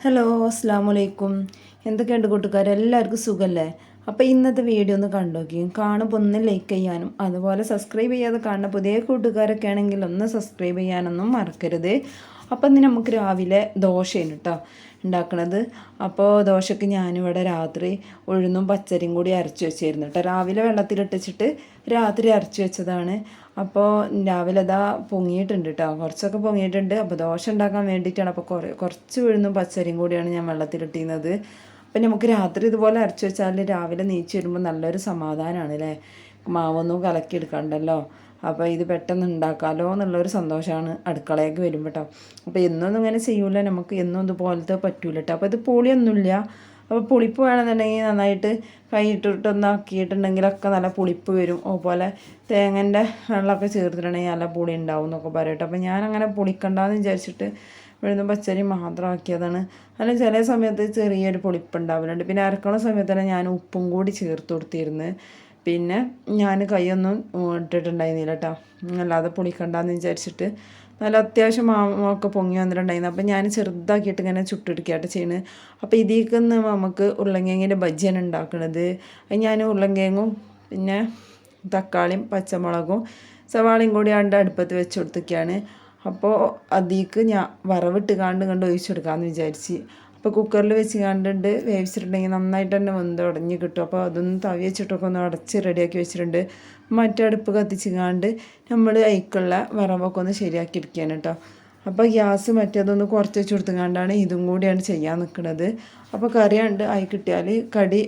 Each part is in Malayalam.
ഹലോ അസ്സാം വലൈക്കും എന്തൊക്കെയുണ്ട് കൂട്ടുകാർ എല്ലാവർക്കും സുഖമല്ലേ അപ്പോൾ ഇന്നത്തെ വീഡിയോ ഒന്ന് കണ്ടു നോക്കി കാണുമ്പോൾ ഒന്ന് ലൈക്ക് ചെയ്യാനും അതുപോലെ സബ്സ്ക്രൈബ് ചെയ്യാതെ കാണുന്ന പുതിയ കൂട്ടുകാരൊക്കെ ആണെങ്കിൽ ഒന്ന് സബ്സ്ക്രൈബ് ചെയ്യാനൊന്നും മറക്കരുത്. അപ്പം ഇന്ന് നമുക്ക് രാവിലെ ദോശയാണ് കേട്ടോ ഉണ്ടാക്കണത്. അപ്പോൾ ദോശയ്ക്ക് ഞാനിവിടെ രാത്രി ഉഴുന്നും പച്ചരിയും കൂടി അരച്ച് വെച്ചിരുന്നു കേട്ടോ രാവിലെ വെള്ളത്തിലിട്ടിച്ചിട്ട് രാത്രി അരച്ച് വെച്ചതാണ്. അപ്പോൾ രാവിലെ അതാ പൊങ്ങിയിട്ടുണ്ട് കേട്ടോ കുറച്ചൊക്കെ പൊങ്ങിയിട്ടുണ്ട്. അപ്പോൾ ദോശ ഉണ്ടാക്കാൻ വേണ്ടിയിട്ടാണ് അപ്പോൾ കുറേ കുറച്ച് ഉഴുന്നും പച്ചരിയും കൂടിയാണ് ഞാൻ വെള്ളത്തിലിട്ടിരുന്നത്. അപ്പം നമുക്ക് രാത്രി ഇതുപോലെ അരച്ച് വെച്ചാൽ രാവിലെ നീച്ച് വരുമ്പോൾ നല്ലൊരു സമാധാനമാണ് അല്ലേ മാവൊന്നും കലക്കി കലക്കിയെടുക്കണ്ടല്ലോ. അപ്പോൾ ഇത് പെട്ടെന്ന് ഉണ്ടാക്കാമല്ലോ എന്നുള്ളൊരു സന്തോഷമാണ് അടുക്കളയൊക്കെ വരുമ്പോൾ കേട്ടോ അപ്പോൾ എന്നൊന്നും ഇങ്ങനെ ചെയ്യൂല. നമുക്ക് എന്നും ഇതുപോലത്തെ പറ്റൂല കേട്ടോ അപ്പോൾ ഇത് പൊളിയൊന്നുമില്ല. അപ്പോൾ പുളിപ്പ് വേണമെന്നുണ്ടെങ്കിൽ നന്നായിട്ട് കൈയിട്ടിട്ടൊന്ന് ആക്കിയിട്ടുണ്ടെങ്കിലൊക്കെ നല്ല പുളിപ്പ് വരും. അതുപോലെ തേങ്ങന്റെ വെള്ളമൊക്കെ ചേർത്തിട്ടുണ്ടെങ്കിൽ നല്ല പുളി ഉണ്ടാവും എന്നൊക്കെ പറയട്ടെ. അപ്പോൾ ഞാനങ്ങനെ പുളിക്കണ്ടെന്ന് വിചാരിച്ചിട്ട് ഉഴുന്ന് പച്ചരി മാത്രം ആക്കിയതാണ്. അല്ല ചില സമയത്ത് ചെറിയൊരു പുളിപ്പ് ഉണ്ടാവലുണ്ട്. പിന്നെ അരക്കണ സമയത്ത് തന്നെ ഞാൻ ഉപ്പും കൂടി ചേർത്ത് കൊടുത്തിരുന്നു. പിന്നെ ഞാൻ കൈയൊന്നും ഇട്ടിട്ടുണ്ടായിരുന്നില്ല കേട്ടോ അല്ലാതെ പൊളിക്കണ്ടെന്ന് വിചാരിച്ചിട്ട് നല്ല അത്യാവശ്യം മാമൊക്കെ പൊങ്ങി വന്നിട്ടുണ്ടായിരുന്നു. അപ്പം ഞാൻ ചെറുതാക്കിയിട്ട് ഇങ്ങനെ ചുട്ടെടുക്കുകയായിട്ട് ചെയ്യുന്നത് അപ്പോൾ ഇതിലേക്ക് നമുക്ക് ഉരുളങ്കിഴങ്ങിന്റെ ബജ്ജിയാണ് ഉണ്ടാക്കുന്നത് അത് ഞാൻ ഉരുളങ്കിഴങ്ങും പിന്നെ തക്കാളിയും പച്ചമുളകും സവാളയും കൂടി ആണ്ട് അടുപ്പത്ത് വെച്ച് കൊടുത്തൊക്കെയാണ് അപ്പോൾ അതിലേക്ക് ഞാൻ വറവിട്ട് കാണ്ട് കണ്ട് ഒഴിച്ചെടുക്കാമെന്ന് വിചാരിച്ച്. അപ്പോൾ കുക്കറിൽ വെച്ച് കണ്ടിട്ട് വേവിച്ചിട്ടുണ്ടെങ്കിൽ നന്നായിട്ട് തന്നെ വെന്ത് ഉടഞ്ഞ് കിട്ടും. അപ്പോൾ അതൊന്ന് തവി വെച്ചിട്ടൊക്കെ ഒന്ന് അടച്ച് റെഡിയാക്കി വെച്ചിട്ടുണ്ട്. മറ്റടുപ്പ് കത്തിച്ച് കണ്ട് നമ്മൾ അയക്കുള്ള വറവൊക്കെ ഒന്ന് ശരിയാക്കി എടുക്കുകയാണ് കേട്ടോ അപ്പോൾ ഗ്യാസ് മറ്റേതൊന്ന് കുറച്ച് വെച്ച് കൊടുത്തുകൊണ്ടാണ് ഇതും കൂടിയാണ് ചെയ്യാൻ നിൽക്കുന്നത് അപ്പോൾ കറി കണ്ട് ആയി കിട്ടിയാൽ കടി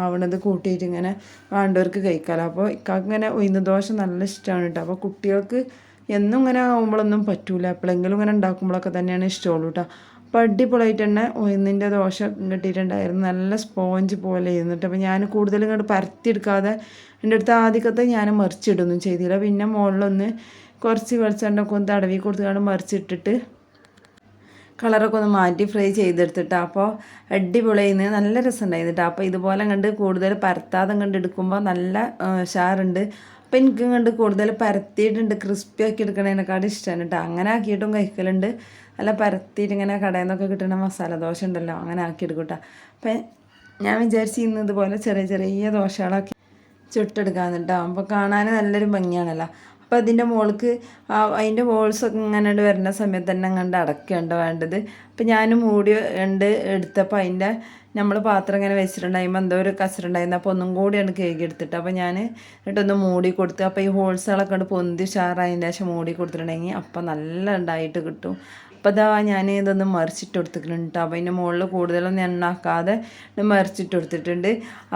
ആവണത് കൂട്ടിയിട്ട് ഇങ്ങനെ വേണ്ടവർക്ക് കഴിക്കാമല്ലോ അപ്പോൾ ഇക്കാക്ക് ഇങ്ങനെ ഉയർന്ന ദോശ നല്ല ഇഷ്ടമാണ് കേട്ടോ അപ്പോൾ കുട്ടികൾക്ക് എന്നും ഇങ്ങനെ ആകുമ്പോഴൊന്നും പറ്റൂല. എപ്പോഴെങ്കിലും ഇങ്ങനെ ഉണ്ടാക്കുമ്പോഴൊക്കെ തന്നെയാണ് ഇഷ്ടമുള്ളൂ കേട്ടോ അപ്പോൾ അടിപൊളിയായിട്ട് തന്നെ ഒന്നിന്റെ ദോശ കിട്ടിയിട്ടുണ്ടായിരുന്നു. നല്ല സ്പോഞ്ച് പോലെ ഇരുന്നിട്ട്. അപ്പോൾ ഞാൻ കൂടുതലും ഇങ്ങോട്ട് പരത്തിയെടുക്കാതെ എന്റെ അടുത്ത് ആദ്യത്തെ ഞാൻ മറിച്ചിടൊന്നും ചെയ്തില്ല. പിന്നെ മുകളിലൊന്ന് കുറച്ച് വെളിച്ചെണ്ണൊക്കെ ഒന്ന് തടവി കൊടുത്തുകൊണ്ട് മറിച്ചിട്ടിട്ട് കളറൊക്കെ ഒന്ന് മാറ്റി ഫ്രൈ ചെയ്തെടുത്തിട്ട്. അപ്പോൾ അടിപൊളിയായിരുന്നു നല്ല കേട്ടോ അപ്പോൾ ഇതുപോലെ കണ്ട് കൂടുതൽ പരത്താതെ കണ്ട് എടുക്കുമ്പോൾ നല്ല ഷാറുണ്ട് അപ്പോൾ എനിക്ക് കണ്ട് കൂടുതൽ പരത്തിയിട്ടുണ്ട് ക്രിസ്പി ആക്കി എടുക്കണേനെക്കാട് ഇഷ്ടമാണ് കേട്ടോ അങ്ങനെ ആക്കിയിട്ടും കഴിക്കലുണ്ട്. അല്ല പരത്തിയിട്ട് ഇങ്ങനെ കടയിൽ നിന്നൊക്കെ കിട്ടുന്ന മസാല ദോശ ഉണ്ടല്ലോ അങ്ങനെ ആക്കിയെടുക്കും കേട്ടോ അപ്പം ഞാൻ വിചാരിച്ച് ഇന്ന് ഇതുപോലെ ചെറിയ ചെറിയ ചുട്ടെടുക്കാന്ന് ചുട്ടെടുക്കാമെന്ന് അപ്പോൾ കാണാൻ നല്ലൊരു ഭംഗിയാണല്ലോ. അപ്പോൾ അതിന്റെ മോൾക്ക് അതിന്റെ ബോൾസൊക്കെ ഇങ്ങനെ വരുന്ന സമയത്ത് തന്നെ അങ്ങോട്ട് അടക്കുകയുണ്ട് വേണ്ടത്. അപ്പോൾ ഞാൻ മൂടി ഉണ്ട് എടുത്തപ്പോൾ അതിന്റെ നമ്മൾ പാത്രം ഇങ്ങനെ വെച്ചിട്ടുണ്ടാകുമ്പോൾ എന്തോ ഒരു കസരുണ്ടായിരുന്നു അപ്പോൾ ഒന്നും കൂടിയാണ് കേക്ക് എടുത്തിട്ട് അപ്പോൾ ഞാൻ എന്നിട്ടൊന്ന് മൂടി കൊടുത്തു അപ്പോൾ ഈ ഹോൾസുകളൊക്കെ ഉണ്ട് പൊന്തി ഉഷാറായതിന്റെ ശേഷം മൂടി കൊടുത്തിട്ടുണ്ടെങ്കിൽ അപ്പോൾ നല്ല ഉണ്ടായിട്ട് കിട്ടും. അപ്പോൾ ഇതാ ഞാൻ ഇതൊന്ന് മറിച്ചിട്ട് കൊടുത്തിട്ടുണ്ട് അപ്പോൾ അതിന്റെ മുകളിൽ കൂടുതലൊന്നും എണ്ണാക്കാതെ മറിച്ചിട്ട് കൊടുത്തിട്ടുണ്ട്.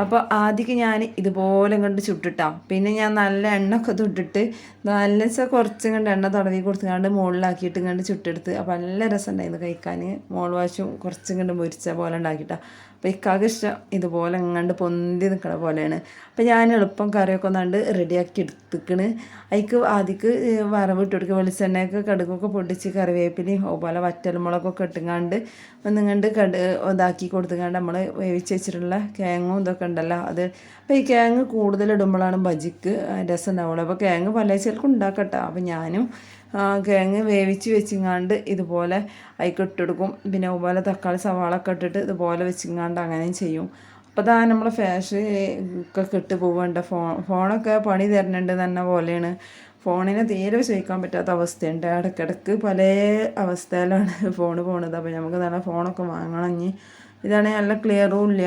അപ്പോൾ ആദ്യം ഞാൻ ഇതുപോലെ കണ്ട് ചുട്ടിട്ടാം. പിന്നെ ഞാൻ നല്ല എണ്ണ ഒക്കെ തൊട്ടിട്ട് നല്ല വെച്ചാൽ കുറച്ചും കണ്ട് എണ്ണ തുടങ്ങി കൊടുത്തുകൊണ്ട് മുകളിലാക്കിയിട്ട് കണ്ട് ചുട്ടെടുത്ത്. അപ്പോൾ നല്ല രസം ഉണ്ടായിരുന്നു കഴിക്കാൻ മോൾ വാശും കുറച്ചും കണ്ട് മുരിച്ച പോലെ ഉണ്ടാക്കിയിട്ടാണ് അപ്പോൾ ഇക്കാക്ക് ഇഷ്ടം ഇതുപോലെ എങ്ങാണ്ട് പൊന്തി നിൽക്കണ പോലെയാണ്. അപ്പോൾ ഞാൻ എളുപ്പം കറിയൊക്കെ ഒന്നാണ്ട് റെഡിയാക്കി എടുത്തിക്കണ്. അതിക്ക് ആദ്യക്ക് വറവിട്ട് കൊടുക്കുക. വെളിച്ചെണ്ണയൊക്കെ കടുകൊക്കെ പൊടിച്ച് കറിവേപ്പിലയും അതുപോലെ വറ്റൽമുളകൊക്കെ ഇട്ടുങ്ങാണ്ട് ഒന്നിങ്ങണ്ട് കട് ഇതാക്കി കൊടുത്തുങ്ങാണ്ട് നമ്മൾ വേവിച്ച് വെച്ചിട്ടുള്ള കേങ്ങും ഇതൊക്കെ ഉണ്ടല്ലോ അത്. അപ്പോൾ ഈ കേങ്ങ് കൂടുതൽ ഇടുമ്പോഴാണ് ബജിക്ക് രസം ഉണ്ടാവുള്ളൂ. അപ്പോൾ കേങ്ങ് പല ചിലക്കും ഉണ്ടാക്കട്ടെ. അപ്പോൾ ഞാനും കിഴങ്ങ് വേവിച്ച് വെച്ചിങ്ങാണ്ട് ഇതുപോലെ അതിക്ക് ഇട്ടെടുക്കും. പിന്നെ അതുപോലെ തക്കാളി സവാള ഒക്കെ ഇട്ടിട്ട് ഇതുപോലെ വെച്ചിങ്ങാണ്ട് അങ്ങനെയും ചെയ്യും. അപ്പോൾ അതാ നമ്മളെ ഫാഷൻ ഒക്കെ കിട്ട് പോവേണ്ട ഫോൺ ഫോണൊക്കെ പണി തരണുണ്ട് തന്നെ പോലെയാണ്. ഫോണിനെ തീരെ ചോദിക്കാൻ പറ്റാത്ത അവസ്ഥയുണ്ട്. ഇടയ്ക്കിടയ്ക്ക് പല അവസ്ഥയിലാണ് ഫോൺ പോണത്. അപ്പോൾ നമുക്ക് നല്ല ഫോണൊക്കെ വാങ്ങണമെങ്കിൽ ഇതാണെങ്കിൽ നല്ല ക്ലിയറും ഇല്ല.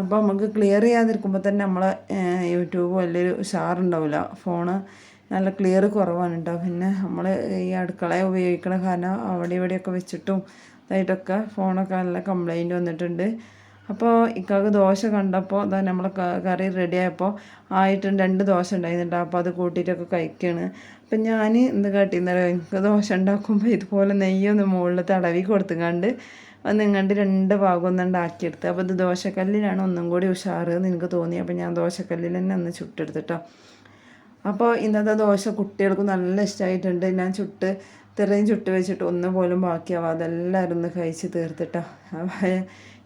അപ്പോൾ നമുക്ക് ക്ലിയർ ചെയ്യാതിരിക്കുമ്പോൾ തന്നെ നമ്മളെ യൂട്യൂബ് വലിയൊരു ഉഷാറുണ്ടാവില്ല ഫോണ് നല്ല ക്ലിയർ കുറവാണ് കേട്ടോ പിന്നെ നമ്മൾ ഈ അടുക്കള ഉപയോഗിക്കണ കാരണം അവിടെ ഇവിടെയൊക്കെ വെച്ചിട്ടും ഇതായിട്ടൊക്കെ ഫോണൊക്കെ നല്ല കംപ്ലൈന്റ് വന്നിട്ടുണ്ട്. അപ്പോൾ ഇക്കാക്ക് ദോശ കണ്ടപ്പോൾ അതാ നമ്മൾ കറി റെഡി ആയപ്പോൾ ആയിട്ടും രണ്ട് ദോശ ഉണ്ടായിരുന്നുണ്ട്. അപ്പോൾ അത് കൂട്ടിയിട്ടൊക്കെ കഴിക്കുകയാണ് അപ്പം ഞാൻ എന്ത് കാട്ടിയെന്നറിയോ എനിക്ക് ദോശ ഉണ്ടാക്കുമ്പോൾ ഇതുപോലെ നെയ്യൊന്ന് മുകളിൽ തടവി കൊടുത്തുകൊണ്ട് നിങ്ങണ്ട് രണ്ട് ഭാഗം ഒന്ന് ഉണ്ടാക്കിയെടുത്ത് അപ്പോൾ ഇത് ദോശക്കല്ലിലാണ് ഒന്നും കൂടി ഉഷാറ് എന്ന് എനിക്ക് തോന്നി. അപ്പോൾ ഞാൻ ദോശക്കല്ലിൽ തന്നെ ഒന്ന് ചുട്ടെടുത്തിട്ടോ അപ്പോൾ ഇന്നത്തെ ദോശ കുട്ടികൾക്ക് നല്ല ഇഷ്ടമായിട്ടുണ്ട് ഞാൻ ചുട്ട് ഇത്രയും ചുട്ട് വെച്ചിട്ട് ഒന്നും പോലും ബാക്കിയാവാം. അതെല്ലാവരും ഒന്ന് കഴിച്ച് തീർത്തിട്ടോ.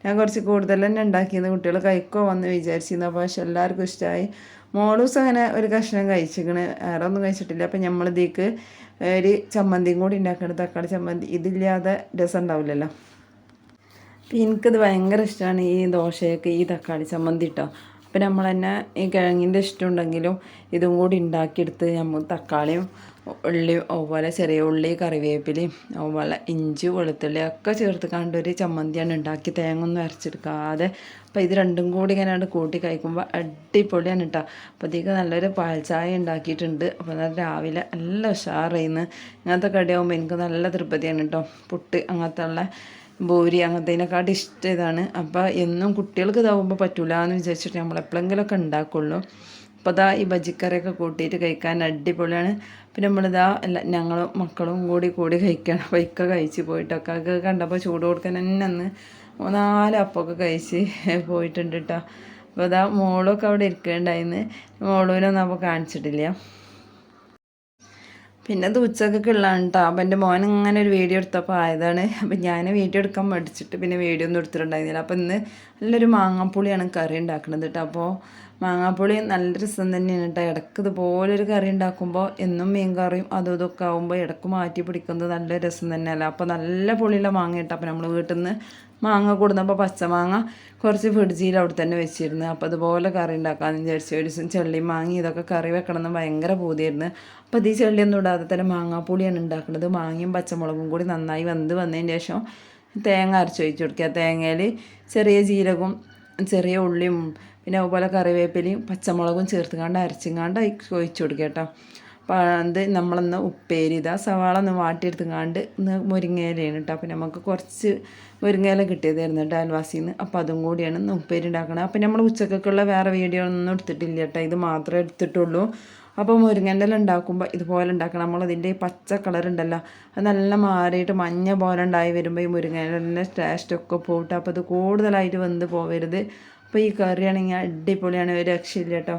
ഞാൻ കുറച്ച് കൂടുതൽ തന്നെ ഉണ്ടാക്കിയത് കുട്ടികൾ കഴിക്കോ വന്ന് വിചാരിച്ചിരുന്നു. പക്ഷെ എല്ലാവർക്കും ഇഷ്ടമായി മോളൂസ് അങ്ങനെ ഒരു കഷ്ണം കഴിച്ചിരിക്കണ്. വേറെ ഒന്നും കഴിച്ചിട്ടില്ല. അപ്പം നമ്മളിതേക്ക് ഒരു ചമ്മന്തിയും കൂടി ഉണ്ടാക്കണം തക്കാളി ചമ്മന്തി. ഇതില്ലാതെ രസം ഉണ്ടാവില്ലല്ലോ. അപ്പം എനിക്കത് ഭയങ്കര ഇഷ്ടമാണ് ഈ ദോശയൊക്കെ ഈ തക്കാളി ചമ്മന്തി ഇട്ടോ അപ്പം നമ്മൾ തന്നെ ഈ കിഴങ്ങിന്റെ ഇഷ്ടമുണ്ടെങ്കിലും ഇതും കൂടി ഉണ്ടാക്കിയെടുത്ത് നമ്മൾ തക്കാളിയും ഉള്ളി അതുപോലെ ചെറിയ ഉള്ളി കറിവേപ്പിലയും അതുപോലെ ഇഞ്ചി വെളുത്തുള്ളി ഒക്കെ ചേർത്ത് കണ്ട് ഒരു ചമ്മന്തിയാണ് ഉണ്ടാക്കി തേങ്ങ ഒന്നും അരച്ചെടുക്കാതെ. അപ്പോൾ ഇത് രണ്ടും കൂടി ഇങ്ങനെ കൂട്ടി കഴിക്കുമ്പോൾ അടിപൊളിയാണ് കേട്ടോ അപ്പോൾ ഇതിക്ക് നല്ലൊരു പാൽച്ചായ ഉണ്ടാക്കിയിട്ടുണ്ട്. അപ്പോൾ രാവിലെ നല്ല ഉഷാറായിന്ന്. ഇങ്ങനത്തെ കടിയാകുമ്പോൾ എനിക്ക് നല്ല തൃപ്തിയാണ് കേട്ടോ പുട്ട് അങ്ങനത്തെ ഉള്ള ബോരി അങ്ങനത്തേനെക്കാട്ടും ഇഷ്ടം ഇതാണ്. അപ്പോൾ എന്നും കുട്ടികൾക്ക് ഇതാവുമ്പോൾ പറ്റൂല എന്ന് വിചാരിച്ചിട്ട് നമ്മൾ എപ്പോഴെങ്കിലുമൊക്കെ ഉണ്ടാക്കുള്ളൂ അപ്പോൾ അതാ ഈ ബജിക്കറിയൊക്കെ കൂട്ടിയിട്ട് കഴിക്കാൻ അടിപൊളിയാണ്. പിന്നെ നമ്മളിതാ എല്ലാ ഞങ്ങളും മക്കളും കൂടി കൂടി കഴിക്കണം. അപ്പോൾ ഇക്ക കഴിച്ച് പോയിട്ടൊക്കെ. അത് കണ്ടപ്പോൾ ചൂട് കൊടുക്കാൻ തന്നെ അന്ന് നാല് അപ്പമൊക്കെ കഴിച്ച് പോയിട്ടുണ്ട് കേട്ടോ അപ്പോൾ അതാ മോളൊക്കെ അവിടെ ഇരിക്കുന്നുണ്ടായിരുന്നു മോളൂനൊന്നും അപ്പോൾ കാണിച്ചിട്ടില്ല. പിന്നെ അത് ഉച്ചക്കൊക്കെ ഉള്ളതാണ് കേട്ടോ അപ്പം എന്റെ മോൻ ഇങ്ങനെ ഒരു വീഡിയോ എടുത്തപ്പോൾ ആയതാണ്. അപ്പം ഞാൻ വീഡിയോ എടുക്കാൻ മടിച്ചിട്ട് പിന്നെ വീഡിയോ ഒന്നും എടുത്തിട്ടുണ്ടായിരുന്നില്ല. അപ്പം ഇന്ന് നല്ലൊരു മാങ്ങാപ്പുളിയാണ് കറി ഉണ്ടാക്കുന്നത് കേട്ടോ അപ്പോൾ മാങ്ങാപ്പുളി നല്ല രസം തന്നെയാണ് കേട്ടോ ഇടയ്ക്ക് ഇതുപോലൊരു കറി ഉണ്ടാക്കുമ്പോൾ എന്നും മീൻ കറിയും അതും ഇതൊക്കെ ആകുമ്പോൾ ഇടയ്ക്ക് മാറ്റി പിടിക്കുന്നത് നല്ല രസം തന്നെയല്ല. അപ്പോൾ നല്ല പുളിയുള്ള മാങ്ങ കേട്ടോ അപ്പോൾ നമ്മൾ വീട്ടിൽ നിന്ന് മാങ്ങ കൊടുന്നപ്പോൾ പച്ചമാങ്ങ കുറച്ച് ഫ്രിഡ്ജിയിൽ അവിടെ തന്നെ വെച്ചിരുന്നു. അപ്പോൾ അതുപോലെ കറി ഉണ്ടാക്കാമെന്ന് വിചാരിച്ചു. ഒരു ദിവസം ചെള്ളി മാങ്ങി ഇതൊക്കെ കറി വെക്കണമെന്ന് ഭയങ്കര പൂതിയായിരുന്നു. അപ്പോൾ ഇത് ചെള്ളിയൊന്നും ഇടാതെ തന്നെ മാങ്ങാപ്പുളിയാണ് ഉണ്ടാക്കുന്നത്. മാങ്ങയും പച്ചമുളകും കൂടി നന്നായി വെന്ത് വന്നതിന് ശേഷം തേങ്ങ അരച്ച് ഒഴിച്ച് കൊടുക്കുക. തേങ്ങയിൽ ചെറിയ ജീരകവും ചെറിയ ഉള്ളിയും പിന്നെ അതുപോലെ കറിവേപ്പിലയും പച്ചമുളകും ചേർത്ത് ചേർത്തുകൊണ്ട് അരച്ചിങ്ങാണ്ട് ഒഴിച്ച് കൊടുക്കുക കേട്ടോ. അത് നമ്മളൊന്ന് ഉപ്പേരി ഇതാ സവാള ഒന്ന് വാട്ടിയെടുത്തുങ്ങാണ്ട് ഇന്ന് മുരിങ്ങയിലാണ് കേട്ടോ അപ്പോൾ നമുക്ക് കുറച്ച് മുരിങ്ങയില കിട്ടിയതായിരുന്നു കേട്ടോ അയൽവാസിയിൽ നിന്ന് അപ്പോൾ അതും കൂടിയാണ് ഇന്ന് ഉപ്പേരി ഉണ്ടാക്കണം അപ്പോൾ നമ്മൾ ഉച്ചക്കൊക്കെയുള്ള വേറെ വീഡിയോ ഒന്നും എടുത്തിട്ടില്ല കേട്ടോ ഇത് മാത്രമേ എടുത്തിട്ടുള്ളൂ. അപ്പോൾ മുരിങ്ങന്റെ ഉണ്ടാക്കുമ്പോൾ ഇതുപോലെ ഉണ്ടാക്കണം നമ്മളതിന്റെ ഈ പച്ച കളർ ഉണ്ടല്ലോ അത് നല്ല മാറിയിട്ട് മഞ്ഞ പോലെ ഉണ്ടായി വരുമ്പോൾ ഈ മുരിങ്ങന്റെ ടേസ്റ്റൊക്കെ പോയിട്ട് അപ്പോൾ അത് കൂടുതലായിട്ട് വന്ന് പോവരുത്. അപ്പോൾ ഈ കറിയാണെങ്കിൽ അടിപൊളിയാണ്. ഒരു രക്ഷയില്ല കേട്ടോ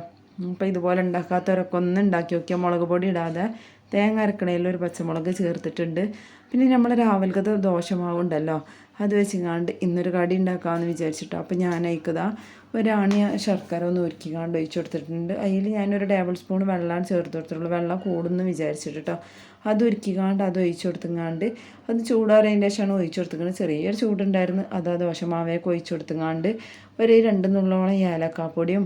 അപ്പോൾ ഇതുപോലെ ഉണ്ടാക്കാത്തവരൊക്കെ ഒന്ന് ഉണ്ടാക്കി നോക്കിയാൽ മുളക് പൊടി ഇടാതെ തേങ്ങ അരക്കണയിൽ ഒരു പച്ചമുളക് ചേർത്തിട്ടുണ്ട്. പിന്നെ നമ്മൾ രാവിലത്തെ ദോശമാവുണ്ടല്ലോ അത് വെച്ചിങ്ങാണ്ട് ഇന്നൊരു കടി ഉണ്ടാക്കാമെന്ന് വിചാരിച്ചിട്ടോ. അപ്പോൾ ഞാൻ അയക്കതാ ഒരാണി ശർക്കര ഒന്ന് ഒരുക്കിക്കാണ്ട് ഒഴിച്ചു കൊടുത്തിട്ടുണ്ട്. അതിൽ ഞാനൊരു ടേബിൾ സ്പൂൺ വെള്ളമാണ് ചേർത്ത് കൊടുത്തിട്ടുള്ളൂ. വെള്ളം കൂടുന്നു വിചാരിച്ചിട്ട് കേട്ടോ അത് ഒരുക്കിക്കാണ്ട് അത് ഒഴിച്ചു കൊടുത്തുങ്ങാണ്ട് അത് ചൂടാറിയതിന്റെ ശേഷമാണ് ഒഴിച്ചു കൊടുത്തിരിക്കുന്നത് ചെറിയൊരു ചൂടുണ്ടായിരുന്നു അത് ആ ദോശമാവയൊക്കെ ഒഴിച്ചു കൊടുത്തുങ്ങാണ്ട് ഒരു രണ്ട് നുള്ളോളം ഏലക്കാപ്പൊടിയും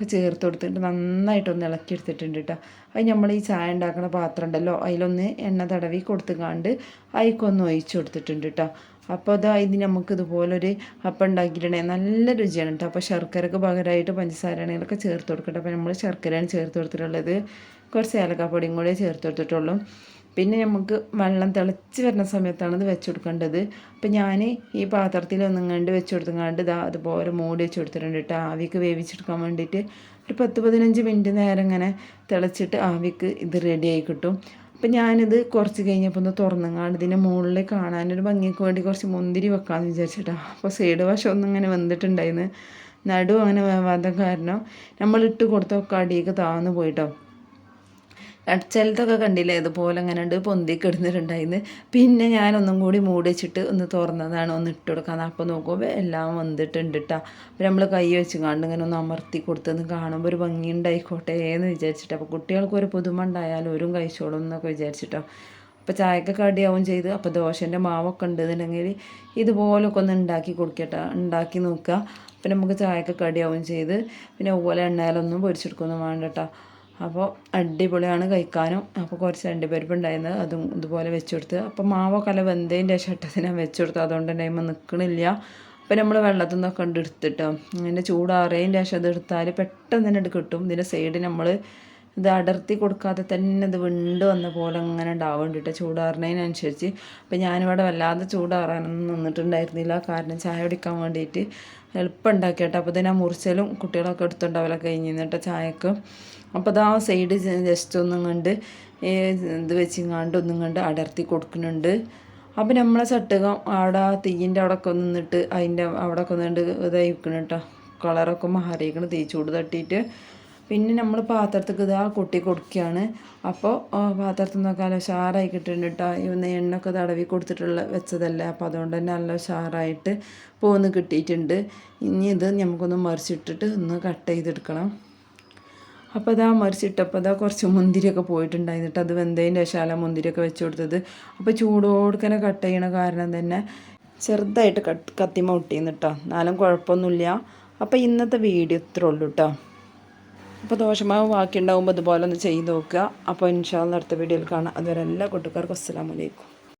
ഒക്കെ ചേർത്ത് കൊടുത്തിട്ട് നന്നായിട്ടൊന്ന് ഇളക്കിയെടുത്തിട്ടുണ്ട് കേട്ടോ. അത് നമ്മൾ ഈ ചായ ഉണ്ടാക്കുന്ന പാത്രം ഉണ്ടല്ലോ അതിലൊന്ന് എണ്ണ തടവി കൊടുത്തുകാണ്ട് അതിക്കൊന്ന് ഒഴിച്ചു കൊടുത്തിട്ടുണ്ട് കേട്ടോ. അപ്പോൾ അതാ ഇത് നമുക്ക് ഇതുപോലൊരു അപ്പം ഉണ്ടാക്കിയിട്ടുണ്ടെങ്കിൽ നല്ല രുചിയാണ് കേട്ടോ. അപ്പോൾ ശർക്കരക്ക് പകരമായിട്ട് പഞ്ചസാരയാണെങ്കിലൊക്കെ ചേർത്ത് കൊടുക്കട്ടെ. അപ്പോൾ നമ്മൾ ശർക്കരയാണ് ചേർത്ത് കൊടുത്തിട്ടുള്ളത്. കുറച്ച് ഏലക്കാപ്പൊടിയും കൂടെ ചേർത്ത് കൊടുത്തിട്ടുള്ളൂ. പിന്നെ നമുക്ക് വെള്ളം തിളച്ച് വരുന്ന സമയത്താണ് ഇത് വെച്ച് കൊടുക്കേണ്ടത്. അപ്പം ഞാൻ ഈ പാത്രത്തിൽ ഒന്നുങ്ങാണ്ട് വെച്ച് കൊടുത്തങ്ങാണ്ട് ഇതാ അതുപോലെ മൂടി വെച്ച് കൊടുത്തിട്ടുണ്ട് കേട്ടോ. ആവിക്ക് വേവിച്ചെടുക്കാൻ വേണ്ടിയിട്ട് ഒരു പത്ത് പതിനഞ്ച് മിനിറ്റ് നേരം ഇങ്ങനെ തിളച്ചിട്ട് ആവിക്ക് ഇത് റെഡിയായി കിട്ടും. അപ്പം ഞാനിത് കുറച്ച് കഴിഞ്ഞപ്പോൾ ഒന്ന് തുറന്നങ്ങാണ്ട് ഇതിന്റെ മുകളിൽ കാണാനൊരു ഭംഗിക്ക് വേണ്ടി കുറച്ച് മുന്തിരി വെക്കാമെന്ന് വിചാരിച്ചിട്ടാണ് അപ്പോൾ സൈഡ് വശം ഒന്നും ഇങ്ങനെ വന്നിട്ടുണ്ടായിരുന്നു നടു അങ്ങനെ വേവാത്ത കാരണം നമ്മൾ ഇട്ട് കൊടുത്തൊക്കെ അടിയൊക്കെ പോയിട്ടോ. ചിലതൊക്കെ കണ്ടില്ലേ? ഇതുപോലെ അങ്ങനെ ഉണ്ട് പൊന്തി കിടന്നിട്ടുണ്ടായിരുന്നു പിന്നെ ഞാൻ ഒന്നും കൂടി മൂടി വെച്ചിട്ട് ഒന്ന് തുറന്നതാണ് ഒന്ന് ഇട്ട് കൊടുക്കാൻ അപ്പോൾ നോക്കുമ്പോൾ എല്ലാം വന്നിട്ടുണ്ട് കേട്ടോ അപ്പോൾ നമ്മൾ കൈ വെച്ച് കണ്ട് ഇങ്ങനെ ഒന്ന് അമർത്തി കൊടുത്തെന്ന് കാണുമ്പോൾ ഒരു ഭംഗി ഉണ്ടായിക്കോട്ടെ എന്ന് വിചാരിച്ചിട്ട്. അപ്പോൾ കുട്ടികൾക്ക് ഒരു പുതുമ ഉണ്ടായാലും ഒരു കഴിച്ചോളും എന്നൊക്കെ വിചാരിച്ചിട്ടോ. അപ്പോൾ ചായക്ക് കടിയാവും ചെയ്ത്. അപ്പോൾ ദോശന്റെ മാവൊക്കെ ഉണ്ടെന്നുണ്ടെങ്കിൽ ഇതുപോലൊക്കെ ഒന്ന് ഉണ്ടാക്കി കൊടുക്കട്ടെ ഉണ്ടാക്കി നോക്കുക. അപ്പോൾ നമുക്ക് ചായക്ക് കടിയാവും ചെയ്ത്. പിന്നെ അതുപോലെ എണ്ണയിലൊന്നും പൊരിച്ചെടുക്കൊന്നും വേണ്ട കേട്ടോ അപ്പോൾ അടിപൊളിയാണ് കഴിക്കാനും. അപ്പോൾ കുറച്ച് അണ്ടിപ്പരിപ്പ് ഉണ്ടായിരുന്നത് അതും ഇതുപോലെ വെച്ച് കൊടുത്ത് അപ്പോൾ മാവോ കല വെന്തതിന്റെ ശേഷം ഞാൻ വെച്ച് കൊടുത്തു അതുകൊണ്ട് തന്നെ നിൽക്കണില്ല അപ്പോൾ നമ്മൾ വെള്ളത്തിൽ നിന്നൊക്കെ ഉണ്ട് എടുത്തിട്ടോ. അതിന്റെ ചൂടാറിയതിന്റെ ശേഷം അത് എടുത്താൽ പെട്ടെന്ന് തന്നെ കിട്ടും. ഇതിന്റെ സൈഡ് നമ്മൾ ഇത് അടർത്തി കൊടുക്കാതെ തന്നെ ഇത് വിണ്ട് വന്ന പോലെ അങ്ങനെ ഉണ്ടാവും കേട്ടോ. ചൂടാറുന്നതിനനുസരിച്ച്. അപ്പം ഞാനിവിടെ വല്ലാതെ ചൂടാറാനൊന്നും നിന്നിട്ടുണ്ടായിരുന്നില്ല. കാരണം ചായ കുടിക്കാൻ വേണ്ടിയിട്ട് എളുപ്പം ഉണ്ടാക്കിയിട്ട് അപ്പോൾ ഇതിനാ മുറിച്ചലും കുട്ടികളൊക്കെ എടുത്തുണ്ടാവില്ല കഴിഞ്ഞ് നിന്നിട്ട് ചായക്ക്. അപ്പോൾ അത് ആ സൈഡ് ജസ്റ്റ് ഒന്നും കണ്ട് ഇത് വെച്ചിങ്ങാണ്ട് ഒന്നും കണ്ട് അടർത്തി കൊടുക്കുന്നുണ്ട്. അപ്പം നമ്മളെ ചട്ടുകം അവിടെ തീയിന്റെ അവിടെ ഒക്കെ നിന്നിട്ട് അതിന്റെ അവിടെ ഒക്കെ നിന്നിട്ട് ഇതായി വെക്കണം കേട്ടോ. കളറൊക്കെ മാറിയിരിക്കണം തീ ചൂട് തട്ടിയിട്ട്. പിന്നെ നമ്മൾ പാത്രത്തേക്ക് ഇതാ കുട്ടി കൊടുക്കുകയാണ് അപ്പോൾ പാത്രത്തിൽ നിന്നൊക്കെ നല്ല ഉഷാറായി കിട്ടുന്നുണ്ട് കേട്ടോ ഇന്ന് എണ്ണൊക്കെ തടവി കൊടുത്തിട്ടുള്ള വെച്ചതല്ലേ. അപ്പോൾ അതുകൊണ്ട് തന്നെ നല്ല ഉഷാറായിട്ട് പോന്ന് കിട്ടിയിട്ടുണ്ട്. ഇനി ഇത് നമുക്കൊന്ന് മറിച്ചിട്ടിട്ട് ഒന്ന് കട്ട് ചെയ്തെടുക്കണം. അപ്പോൾ അതാ മറിച്ചിട്ടപ്പോൾ അതാ കുറച്ച് മുന്തിരിയൊക്കെ പോയിട്ടുണ്ടായിരുന്നിട്ട് അത് വെന്തതിന്റെ ശാല മുന്തിരിയൊക്കെ വെച്ച് കൊടുത്തത്. അപ്പോൾ ചൂടോടുക്കനെ കട്ട് ചെയ്യണ കാരണം തന്നെ ചെറുതായിട്ട് കട്ട് കത്തിമ ഒട്ടിയെന്ന് കേട്ടോ എന്നാലും കുഴപ്പമൊന്നുമില്ല. അപ്പോൾ ഇന്നത്തെ വീഡിയോ ഇത്രേ ഉള്ളൂ കേട്ടോ അപ്പോൾ ദോശമാവ് ബാക്കി ഉണ്ടാകുമ്പോൾ അതുപോലെ ഒന്ന് ചെയ്ത് നോക്കുക. അപ്പോൾ ഇൻഷാല്ല അടുത്ത വീഡിയോയിൽ കാണാം. അതുവരെ എല്ലാ കൂട്ടുകാർക്കും അസ്സലാമലൈക്കും